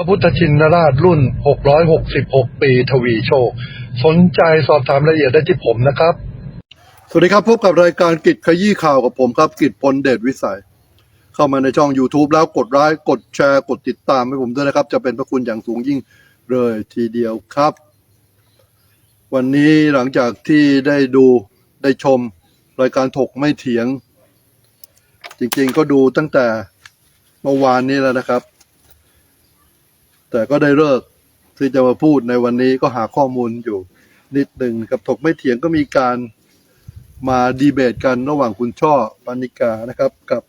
พระพุทธชินราชรุ่น 666 ปีทวีโชค สนใจสอบถามรายละเอียดได้ที่ผมนะครับ สวัสดีครับ พบกับรายการกิจขยี้ข่าวกับผมครับ กิจพลเดชวิสัย เข้ามาในช่อง YouTube แล้วกดไลค์กดแชร์กดติดตามให้ผมด้วยนะครับ จะเป็นพระคุณอย่างสูงยิ่งเลยทีเดียวครับ วันนี้หลังจากที่ได้ดูได้ชมรายการถกไม่เถียง จริงๆก็ดูตั้งแต่เมื่อวานนี้แล้วนะครับ แต่ก็ได้เลิกที่จะมาพูดในวันนี้ก็หาข้อมูลอยู่นิดหนึ่งครับถกไม่เถียงก็มีการมาดีเบตกันระหว่างคุณช่อปานิกานะครับกับ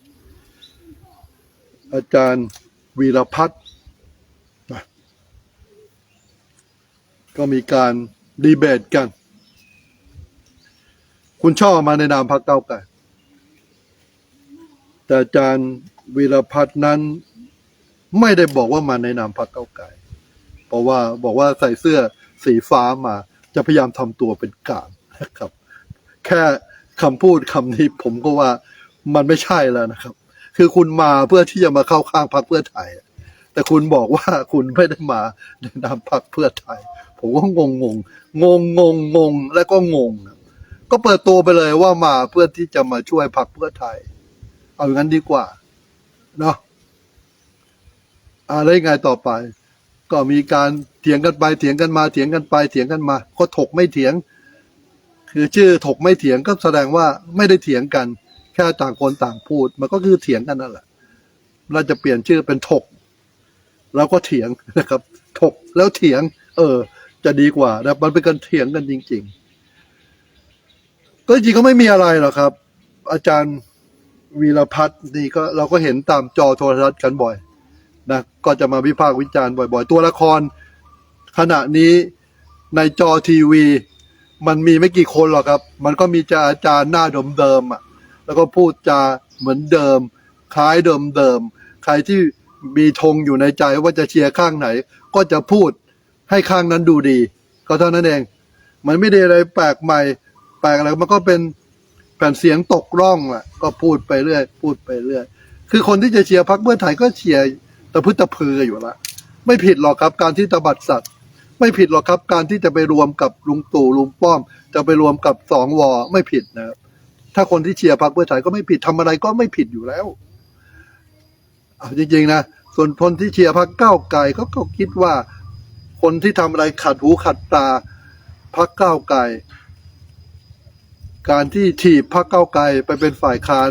อาจารย์วีรพัฒน์ก็มีการดีเบตกัน คุณช่อมาในนามพรรคเก้าไกลแต่อาจารย์วีรพัฒน์นั้น ไม่ได้บอกว่ามาในนามพรรคเก้าไกลเพราะว่าบอกว่าใส่เสื้อสีฟ้ามาจะพยายามทำตัวเป็นกลางนะครับ แค่คำพูดคำนี้ผมก็ว่ามันไม่ใช่แล้วนะครับ คือคุณมาเพื่อที่จะมาเข้าข้างพรรคเพื่อไทย แต่คุณบอกว่าคุณไม่ได้มาในนามพรรคเพื่อไทย ผมก็งงงงงงงงงงและก็งง ก็เปิดตัวไปเลยว่ามาเพื่อที่จะมาช่วยพรรคเพื่อไทย เอาอย่างนั้นดีกว่า เนาะ อ่าแล้วยังไงต่อไป ก็มีการเถียงกันไปเถียงกันมาเถียงกันไปเถียงกันมา ก็ถกไม่เถียง คือชื่อถกไม่เถียงก็แสดงว่าไม่ได้เถียงกัน แค่ต่างคนต่างพูด มันก็คือเถียงกันนั่นแหละเราจะเปลี่ยนชื่อเป็นถกแล้วก็เถียงนะครับ ถกแล้วเถียง เออ จะดีกว่านะมันเป็นการเถียงกันจริง ๆ ก็จริงก็ไม่มีอะไรหรอกครับ อาจารย์วีรพัฒน์นี่ก็เราก็เห็นตามจอโทรทัศน์กันบ่อย นะก็จะมาวิพากษ์วิจารณ์บ่อย ๆ ตัวละคร ขณะนี้ในจอทีวี มันมีไม่กี่คนหรอกครับ มันก็มีจาอาจารย์หน้าเดิมๆอะแล้วก็พูดจาเหมือนเดิม คล้ายเดิมๆใครที่มีธงอยู่ในใจว่าจะเชียร์ข้างไหน ก็จะพูดให้ข้างนั้นดูดี ก็เท่านั้นเอง มันไม่ได้อะไรแปลกใหม่ แปลกอะไรมันก็เป็นแผ่นเสียงตกร่องอะ ก็พูดไปเรื่อย พูดไปเรื่อย คือคนที่จะเชียร์พรรคเพื่อไทยก็เชียร์ ตะพึดตะพืออยู่ละ ไม่ผิดหรอกครับการที่ตบัดสัตว์ ไม่ผิดหรอกครับการที่จะไปรวมกับลุงตู่ลุงป้อม จะไปรวมกับสองวอไม่ผิดนะครับ ถ้าคนที่เชียร์พรรคเพื่อไทยก็ไม่ผิดทำอะไรก็ไม่ผิดอยู่แล้วเอาจริงๆนะส่วนคนที่เชียร์พรรคก้าวไกลก็ก็คิดว่า คนที่ทำอะไรขัดหูขัดตาพรรคก้าวไกลการที่ถีบพรรคก้าไกลไปเป็นฝ่ายค้าน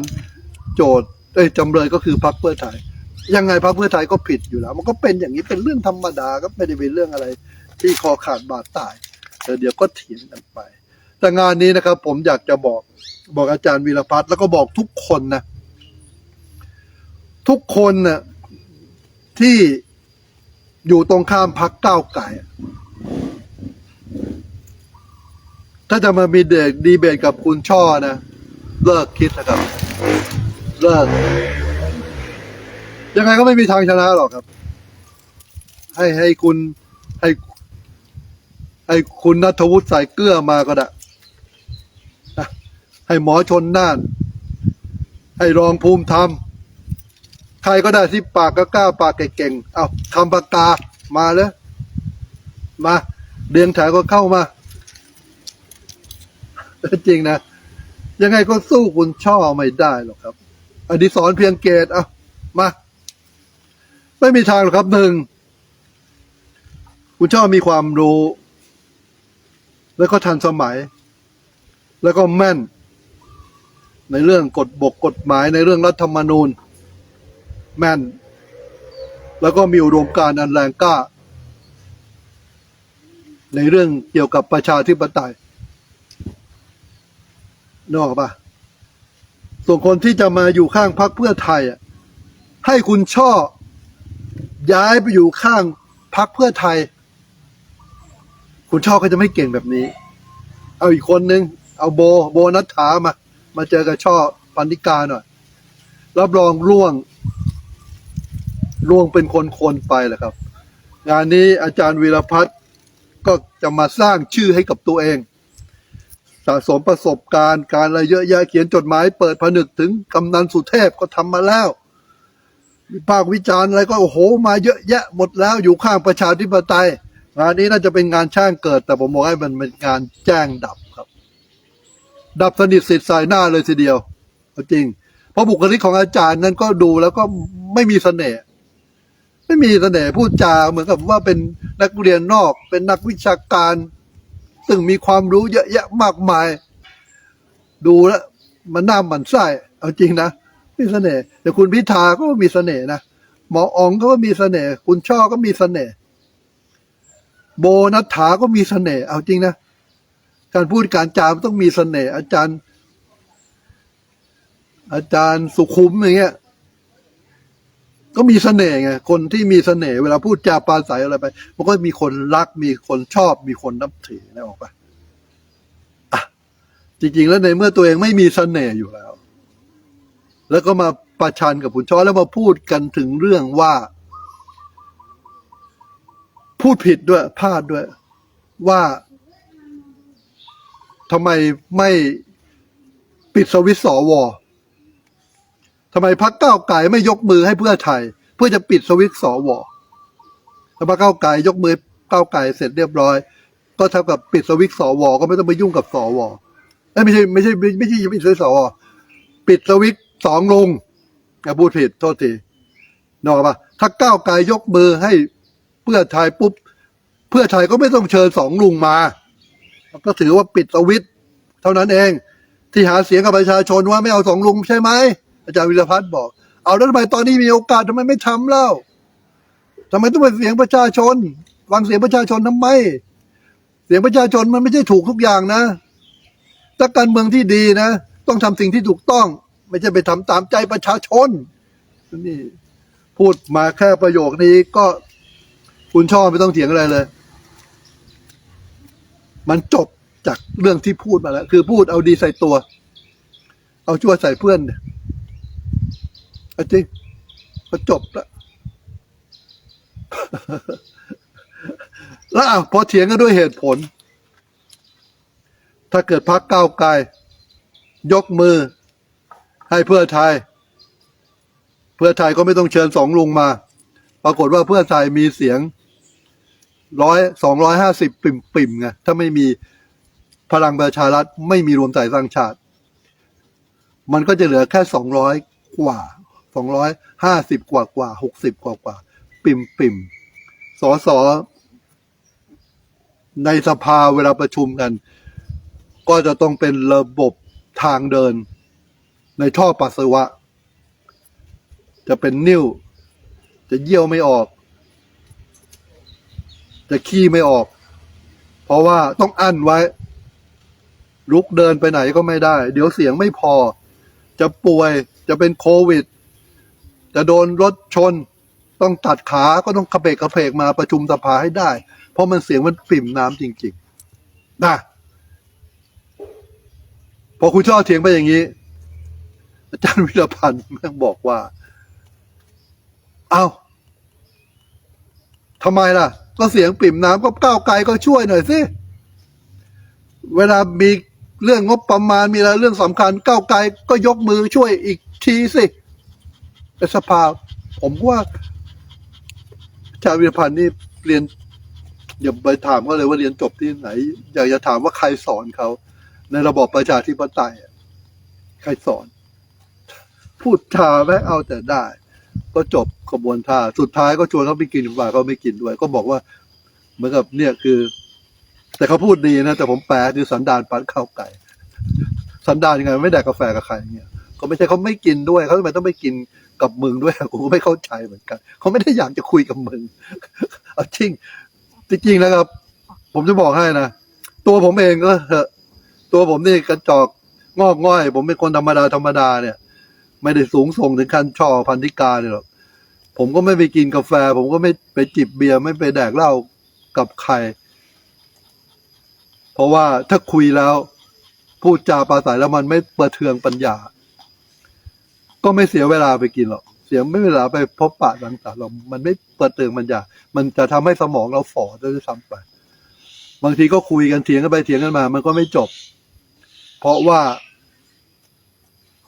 โจทย์เอ้ยจำเลยก็คือพรรคเพื่อไทย ยังไงพรรคเพื่อไทยก็ผิดอยู่แล้ว มันก็เป็นอย่างนี้เป็นเรื่องธรรมดาก็ไม่ได้เป็นเรื่องอะไร ที่คอขาดบาดตายแต่เดี๋ยวก็เถียงกันไป แต่งานนี้นะครับ ผมอยากจะบอกบอกอาจารย์วีรพัฒน์แล้วก็บอกทุกคนนะทุกคนนะ่ะที่อยู่ตรงข้ามพักก้าวไก่ถ้าจะมามีเด็กดีเบตกับคุณช่อนะ เลิกคิดนะครับ เลิก ยังไงก็ไม่มีทางชนะหรอกครับ ให้ให้คุณให้ให้คุณนัทวุฒิใส่เกลือมาก็ได้ให้หมอชนน่าน ให้รองภูมิธรรม ใครก็ได้ที่ปากก็กล้าปากเก่งๆ เอาคำปากกามาเลยมาเรียงแถวก็เข้ามาจริงนะ ยังไงก็สู้คุณช่อไม่ได้หรอกครับ อดิศรเพียงเกตเอามา ไม่มีทางหรอกครับหนึ่งคุณช่อมีความรู้ แล้วก็ทันสมัย แล้วก็แม่น ในเรื่องกฎบกกฎหมายในเรื่องรัฐธรรมนูญ แม่น แล้วก็มีอุดมการณ์อันแรงกล้า ในเรื่องเกี่ยวกับประชาธิปไตยนกออกปะส่วนคนที่จะมาอยู่ข้างพรรคเพื่อไทยให้คุณช่อ ย้ายไปอยู่ข้างพรรคเพื่อไทย คุณช่อก็จะไม่เก่งแบบนี้ เอาอีกคนนึง เอาโบโบนัทถามา มาเจอกับช่อปันธิกาหน่อยรับรองร่วง ร่วงเป็นคนๆไปแหละครับ งานนี้อาจารย์วีรพัฒน์ก็จะมาสร้างชื่อให้กับตัวเอง สะสมประสบการณ์ การอะไรเยอะแยะเขียนจดหมายเปิดผนึกถึงกำนันสุเทพก็ทำมาแล้ว วิพากษ์วิจารณ์อะไรก็โอ้โห มาเยอะแยะหมดแล้วอยู่ข้างประชาธิปไตยงานนี้น่าจะเป็นงานช่างเกิด แต่ผมบอกให้มันเป็นงานแจ้งดับครับ ดับสนิทสิทธิ์สายหน้าเลยทีเดียวเอาจริง เพราะบุคลิกของอาจารย์นั้นก็ดูแล้วก็ไม่มีเสน่ห์ไม่มีเสน่ห์พูดจาเหมือนกับว่าเป็นนักเรียนนอก เป็นนักวิชาการ ซึ่งมีความรู้เยอะแยะมากมาย ดูแล้วมันน่าหมันไส้เอาจริงนะ มีเสน่ห์แต่คุณพิธาก็มีเสน่ห์นะหมออองก็มีเสน่ห์คุณช่อก็มีเสน่ห์โบนัฐถาก็มีเสน่ห์เอาจริงนะการพูดการจามต้องมีเสน่ห์อาจารย์ อาจารย์สุขุมอย่างเงี้ยก็มีเสน่ห์ไงคนที่มีเสน่ห์เวลาพูดจาปาศัยอะไรไป มันก็มีคนรักมีคนชอบมีคนนับถือนะออกปะอะจริง ๆ แล้วในเมื่อตัวเองไม่มีเสน่ห์อยู่แล้ว แล้วก็มาประชันกับคุณช่อแล้วมาพูดกันถึงเรื่องว่า พูดผิดด้วยพลาดด้วย ว่าทำไมไม่ปิดสวิตช์สวทำไมพักเก้าไก่ไม่ยกมือให้เพื่อไทย เพื่อจะปิดสวิตช์สวถ้าพักเก้าไก่ยกมือเก้าไก่เสร็จเรียบร้อย ก็เท่ากับปิดสวิตช์สวก็ไม่ต้องไปยุ่งกับสวเอ้ยไม่ใช่ไม่ใช่ไม่ใช่ปิดสวิตช์สวปิดสวิต สองลุงอย่าพูดผิดโทษทีนออกปะถ้าก้าวไก่ยกมือให้เพื่อไทยปุ๊บ เพื่อไทยก็ไม่ต้องเชิญสองลุงมา ก็ถือว่าปิดสวิตเท่านั้นเอง ที่หาเสียงกับประชาชนว่าไม่เอาสองลุงใช่ไหมอาจารย์วิรพัฒน์บอก เอาแล้วทำไมตอนนี้มีโอกาสทำไมไม่ทำเล่าทำไมต้องไปเสียงประชาชนฟังเสียงประชาชนทำไม เสียงประชาชนมันไม่ใช่ถูกทุกอย่างนะถ้าการเมืองที่ดีนะ ต้องทำสิ่งที่ถูกต้อง ไม่ใช่ไปทำตามใจประชาชน นี่พูดมาแค่ประโยคนี้ก็คุณชอบไม่ต้องเถียงอะไรเลย มันจบจากเรื่องที่พูดมาแล้ว คือพูดเอาดีใส่ตัว เอาชั่วใส่เพื่อนเนี่ยจริงก็จบแล้วแล้วพอเถียงกันด้วยเหตุผล ถ้าเกิดพักก้าวไกลยกมือ ให้เพื่อไทย เพื่อไทยก็ไม่ต้องเชิญสองลุงมา ปรากฏว่าเพื่อไทยมีเสียงร้อยสองร้อยห้าสิบปิ่มปิ่มไงถ้าไม่มีพลังประชารัฐไม่มีรวมไทยสร้างชาติ มันก็จะเหลือแค่สองร้อยกว่าสองร้อยห้าสิบกว่ากว่าหกสิบกว่ากว่า ปิ่มปิ่มสอสอในสภาเวลาประชุมกัน ก็จะต้องเป็นระบบทางเดิน ในท่อปัสสาวะ จะเป็นนิ้วจะเยี่ยวไม่ออก จะขี้ไม่ออก เพราะว่าต้องอั้นไว้ ลุกเดินไปไหนก็ไม่ได้ เดี๋ยวเสียงไม่พอ จะป่วยจะเป็นโควิด จะโดนรถชน ต้องตัดขาก็ต้องกระเพกกระเพกมาประชุมสภาให้ได้ เพราะมันเสียงมันปิ่มน้ำจริงๆนะพอคุณชอบเถียงไปอย่างนี้ อาจารย์วิรพันธ์แม่งบอกว่าเอา้าทำไมล่ะ ก็เสียงปิ่มน้ำก็ก้าวไกลก็ช่วยหน่อยสิเวลามีเรื่องงบประมาณมีอะไรเรื่องสำคัญก้าวไกลก็ยกมือช่วยอีกทีสิในสภาผมว่าอาจารย์วิรพันธ์นี่เรียนอย่าไปถามเขาเลยว่าเรียนจบที่ไหน อยากจะถามว่าใครสอนเขา ในระบอบประชาธิปไตยใครสอน พูดจาแม่งเอาแต่ได้ ก็จบขบวนท่าสุดท้ายก็ชวนเขาไปกินฝ่ายเขาไม่กินด้วย ก็บอกว่าเหมือนกับเนี่ยคือ แต่เขาพูดดีนะแต่ผมแปลคือสันดานปัดข้าวไก่ สันดานยังไงไม่แดกกาแฟกับใครเนี่ยก็ไม่ใช่เขาไม่กินด้วยเขาทำไมต้องไปกินกับมึงด้วยกูก็ไม่เข้าใจเหมือนกันเขาไม่ได้อยากจะคุยกับมึงเอาจริงจริงนะครับ ผมจะบอกให้นะตัวผมเองก็เถอะตัวผมนี่กระจอกงอกง่อย ผมเป็นคนธรรมดาธรรมดาเนี่ย ไม่ได้สูงส่งถึงขั้นช่อพันธิกาเนี่ยหรอกผมก็ไม่ไปกินกาแฟ ผมก็ไม่ไปจิบเบียร์ไม่ไปแดกเหล้ากับใคร เพราะว่าถ้าคุยแล้ว พูดจาปราศัยแล้วมันไม่ประเทืองปัญญา ก็ไม่เสียเวลาไปกินหรอกเสียไม่เวลาไปพบปะต่างๆหรอกมันไม่ประเทืองปัญญา มันจะทำให้สมองเราฝ่อด้วยซ้ำไป บางทีก็คุยกันเถียงกันไปเถียงกันมา มันก็ไม่จบ เพราะว่า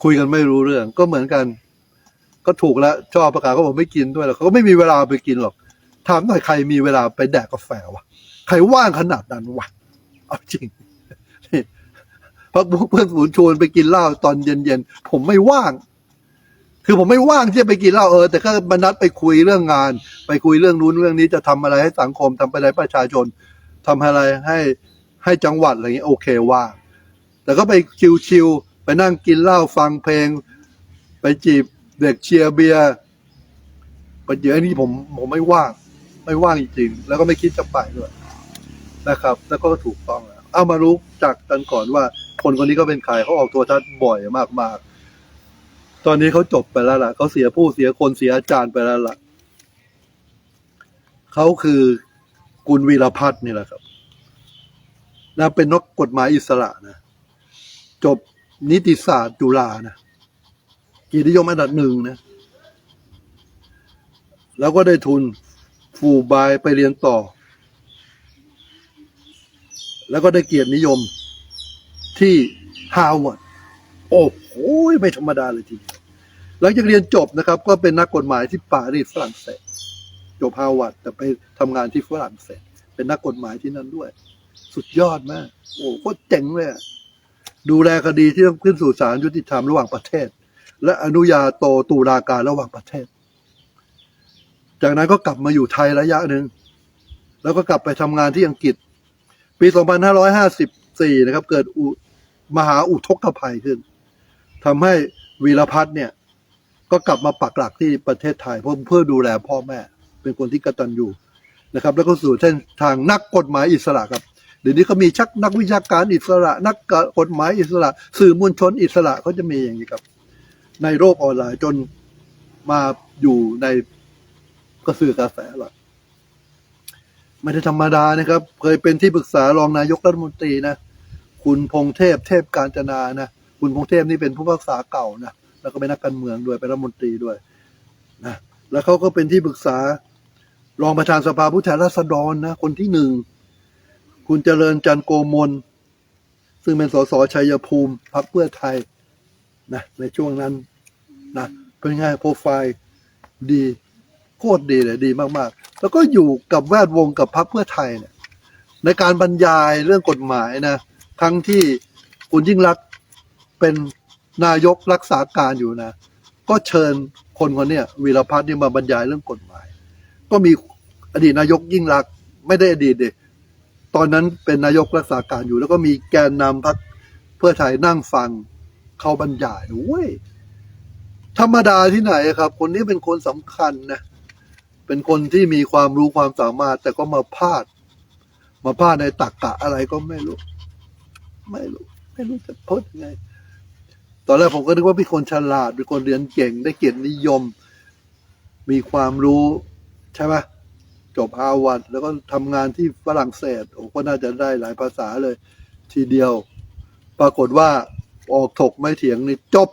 คุยกันไม่รู้เรื่อง ก็เหมือนกัน ก็ถูกแล้วชอบประกาศเขาบอกไม่กินด้วยแล้วเขาก็ไม่มีเวลาไปกินหรอกถามหน่อยใครมีเวลาไปแดกกาแฟวะใครว่างขนาดนั้นวะเอาจริงพักพวกเพื่อนฝูงชวนไปกินเหล้าตอนเย็นๆผมไม่ว่าง คือผมไม่ว่างที่จะไปกินเหล้าเออแต่ก็มานัดไปคุยเรื่องงาน ไปคุยเรื่องนู้นเรื่องนี้จะทำอะไรให้สังคมทำอะไรประชาชนทำอะไรให้ให้จังหวัดอะไรเงี้ยโอเคว่างแต่ก็ไปชิวๆ นั่งกินเหล้าฟังเพลง ไปจีบเด็กเชียร์เบียร์ไปเยอะนี่ผมผมไม่ว่าง ไม่ว่างจริงๆแล้วก็ไม่คิดจะไปด้วยนะครับ แล้วก็ถูกต้องแล้วเอามารู้จักกันก่อนว่า คนคนนี้ก็เป็นใครเขาออกตัวทัศน์บ่อยมากๆ ตอนนี้เขาจบไปแล้วล่ะเขาเสียผู้เสียคนเสียอาจารย์ไปแล้วล่ะเขาคือกุลวีรพัฒน์นี่แหละครับนะเป็นนักกฎหมายอิสระนะ จบ นิติศาสตร์จุฬานะเกียรตินิยมอันดับหนึ่งนะ แล้วก็ได้ทุนฟูบายไปเรียนต่อ แล้วก็ได้เกียรตินิยมที่ฮาวาร์ดโอ้โหไม่ธรรมดาเลยทีเดียวหลังจากเรียนจบนะครับ ก็เป็นนักกฎหมายที่ปารีสฝรั่งเศสจบฮาวาร์ดแต่ไปทำงานที่ฝรั่งเศส เป็นนักกฎหมายที่นั่นด้วย สุดยอดมาก โอ้โคตรเจ๋งเลย ดูแลคดีที่ต้องขึ้นสู่ศาลยุติธรรมระหว่างประเทศ และอนุญาโตตุลาการระหว่างประเทศ จากนั้นก็กลับมาอยู่ไทยระยะหนึ่ง แล้วก็กลับไปทำงานที่อังกฤษ ปี 2554 นะครับ เกิดมหาอุทกภัยขึ้นทำให้วีรพัฒน์เนี่ย ก็กลับมาปักหลักที่ประเทศไทยเพื่อเพื่อดูแลพ่อแม่ เป็นคนที่กตัญญูนะครับ แล้วก็สู่เส้นทางนักกฎหมายอิสระครับ เดี๋ยวนี้เขามีชักนักวิชาการอิสระ นักกฎหมายอิสระ สื่อมวลชนอิสระเขาจะมีอย่างนี้ครับ ในโลกออนไลน์จนมาอยู่ในกระสือกระแสหรอกไม่ได้ธรรมดานะครับ เคยเป็นที่ปรึกษารองนายกรัฐมนตรีนะ คุณพงเทพเทพการจนานะ คุณพงเทพนี่เป็นผู้พิพากษาเก่านะ แล้วก็เป็นนักการเมืองด้วย เป็นรัฐมนตรีด้วยนะ แล้วเขาก็เป็นที่ปรึกษารองประธานสภาผู้แทนราษฎรนะ คนที่หนึ่ง คุณเจริญจันโกมล ซึ่งเป็นสสชัยภูมิพรรคเพื่อไทยนะในช่วงนั้นนะเป็นไงโปรไฟล์ดีโคตรดีเลยดีมากๆ แล้วก็อยู่กับแวดวงกับพรรคเพื่อไทยเนี่ยในการบรรยายเรื่องกฎหมายนะครั้งที่คุณยิ่งรักเป็นนายกรักษาการอยู่นะ ก็เชิญคนคนนี้วีรพัฒน์นี่มาบรรยายเรื่องกฎหมาย ก็มีอดีตนายกยิ่งรัก ไม่ได้อดีตเด ตอนนั้นเป็นนายกรักษาการอยู่ แล้วก็มีแกนนำพรรคเพื่อไทยนั่งฟังเขาบรรยายโอ้ยธรรมดาที่ไหนครับ คนนี้เป็นคนสำคัญนะเป็นคนที่มีความรู้ความสามารถ แต่ก็มาพลาด มาพลาดในตักกะอะไรก็ไม่รู้ ไม่รู้ ไม่รู้จะพูดยังไง ตอนแรกผมก็นึกว่าเป็นคนฉลาดเป็นคนเรียนเก่งได้เกียรตินิยม มีความรู้ใช่ไหม จบฮาวาดแล้วก็ทำงานที่ฝรั่งเศสโอ้ก็น่าจะได้หลายภาษาเลย ทีเดียว ปรากฏว่าออกถกไม่เถียงนี่จบ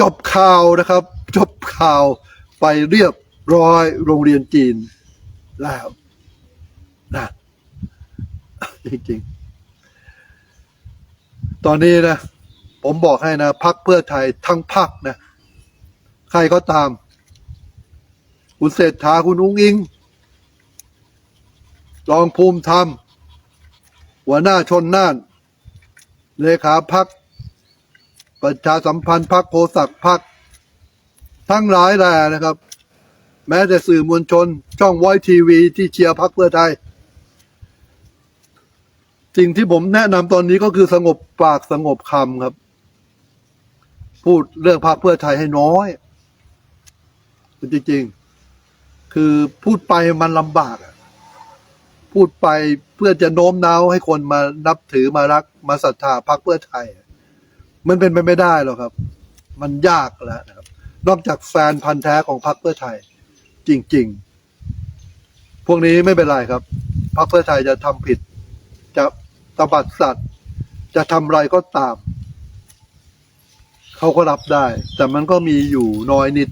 จบข่าวนะครับ จบข่าวไปเรียบร้อยโรงเรียนจีนแล้วนะจริงๆ ตอนนี้นะ ผมบอกให้นะพักเพื่อไทยทั้งพักนะ ใครก็ตาม คุณเศรษฐาคุณอุ้งอิง รองภูมิธรรม หัวหน้าชนน่าน เลขาพัก ประชาสัมพันธ์พักโคสักพัก ทั้งหลายแหล่นะครับ แม้แต่สื่อมวลชน ช่องไวทีวีที่เชียร์พักเพื่อไทย สิ่งที่ผมแนะนำตอนนี้ก็คือสงบปากสงบคำครับ พูดเรื่องพรรคเพื่อไทยให้น้อยจริง คือพูดไปมันลำบากอะพูดไปเพื่อจะโน้มน้าวให้คนมานับถือมารักมาศรัทธาพรรคเพื่อไทย มันเป็นไปไม่ได้หรอกครับ มันยากแล้วนะครับ นอกจากแฟนพันธ์แท้ของพรรคเพื่อไทย จริง ๆ พวกนี้ไม่เป็นไรครับพรรคเพื่อไทยจะทำผิด จะตบัดสัตว์ จะทำอะไรก็ตาม เขาก็รับได้ แต่มันก็มีอยู่น้อยนิด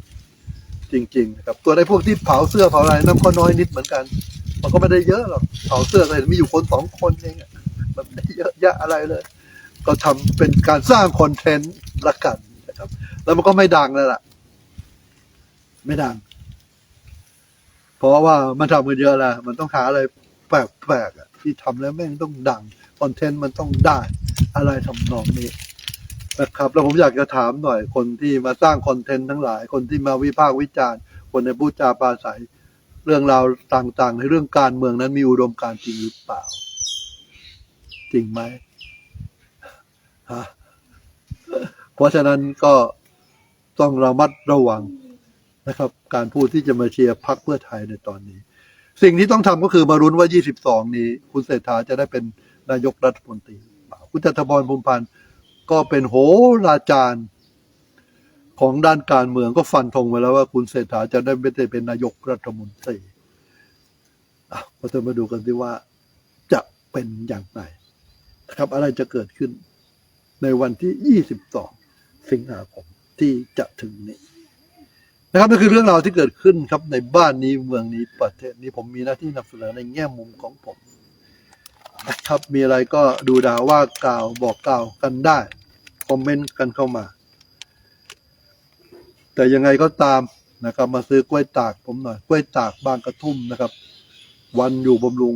จริงๆนะครับ ตัวไอ้พวกที่เผาเสื้อเผาอะไรนั่นก็น้อยนิดเหมือนกัน มันก็ไม่ได้เยอะหรอกเผาเสื้อก็เห็นมีอยู่คนสองคนเองมันไม่ได้เยอะแยะอะไรเลย ก็ทำเป็นการสร้างคอนเทนต์ละกันนะครับ แล้วมันก็ไม่ดังแล้วล่ะ ไม่ดัง เพราะว่ามันทำกันเยอะแล้วมันต้องหาอะไรแปลกๆอะที่ทำแล้วแม่งต้องดังคอนเทนต์มันต้องได้อะไรทำนองนี้ นะครับ แล้วผมอยากจะถามหน่อยคนที่มาสร้างคอนเทนต์ทั้งหลาย คนที่มาวิพากษ์วิจารณ์ คนในพูดจาปราศัย เรื่องราวต่างๆ ในเรื่องการเมืองนั้นมีอุดมการณ์จริงหรือเปล่า จริงไหมฮะเพราะฉะนั้นก็ต้องระมัดระวังนะครับ การพูดที่จะมาเชียร์พรรคเพื่อไทยในตอนนี้ สิ่งที่ต้องทำก็คือมารุ้นว่า 22 นี้ คุณเศรษฐาจะได้เป็นนายกรัฐมนตรีหรือเปล่าคุณจตุพรพรมพันธ์ ก็เป็นโหราจารย์ของด้านการเมืองก็ฟันธงไว้แล้วว่าคุณเศรษฐาจะได้ไม่ได้เป็นนายกรัฐมนตรีอะเราจะมาดูกันที่ว่าจะเป็นอย่างไรนะครับ อะไรจะเกิดขึ้นในวันที่ 22 สิงหาคมที่จะถึงนี้นะครับนั่นคือเรื่องราวที่เกิดขึ้นครับในบ้านนี้เมืองนี้ประเทศนี้ผมมีหน้าที่นำเสนอในแง่มุมของผมนะครับ มีอะไรก็ดูดาว่ากล่าวบอกกล่าวกันได้ อมเมนต์กันเข้ามา แต่ยังไงก็ตามนะครับ มาซื้อกล้วยตากผมหน่อยกล้วยตากบางกระทุ่มนะครับ วันอยู่บำรุง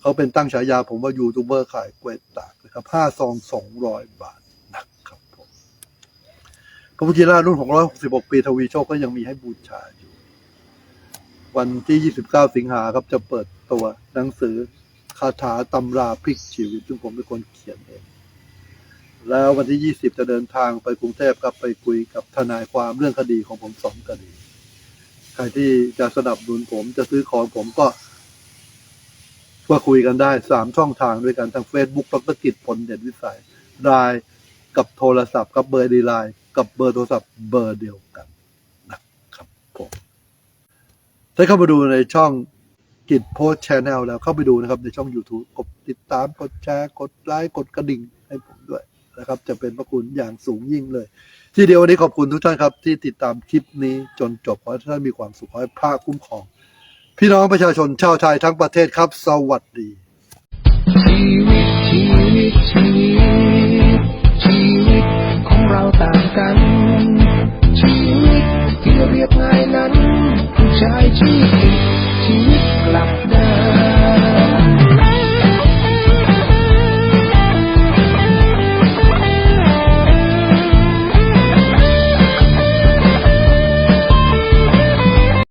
เขาเป็นตั้งฉายาผมว่ายูทูบเบอร์ขายกล้วยตากนะครับห้าซองสองร้อยบาทนะครับผมพระพุทธเจ้ารุ่น666ปีทวีโชคก็ยังมีให้บูชาอยู่ วันที่29สิงหาครับจะเปิดตัวหนังสือคาถาตำราพลิกชีวิตซึ่งผมเป็นคนเขียนเอง แล้ววันที่20จะเดินทางไปกรุงเทพครับไปคุยกับทนายความเรื่องคดีของผมสองคดี ใครที่จะสนับสนุนผมจะซื้อของผมก็ก็คุยกันได้สามช่องทางด้วยกันทาง Facebook ดรกิจผลเด่นวิสัยไลน์กับโทรศัพท์กับเบอร์ดีไลน์กับเบอร์โทรศัพท์เบอร์เดียวกันนะครับผมถ้าเข้ามาดูในช่องกิจโพสชแนลแล้วเข้าไปดูนะครับในช่อง YouTube กดติดตามกดแชร์กดไลค์กดกระดิ่งให้ผมด้วย นะครับ จะเป็นพระคุณอย่างสูงยิ่งเลย ที่เดียววันนี้ขอบคุณทุกท่านครับ ที่ติดตามคลิปนี้จนจบขอให้ท่านมีความสุขขอให้ภาคคุ้มครอง พี่น้องประชาชนชาวไทยทั้งประเทศครับ สวัสดีชีวิตชีวิตชีวิตชีวิตของเราต่างกัน ชีวิตที่เรียบง่ายนั้นผู้ชายชีวิต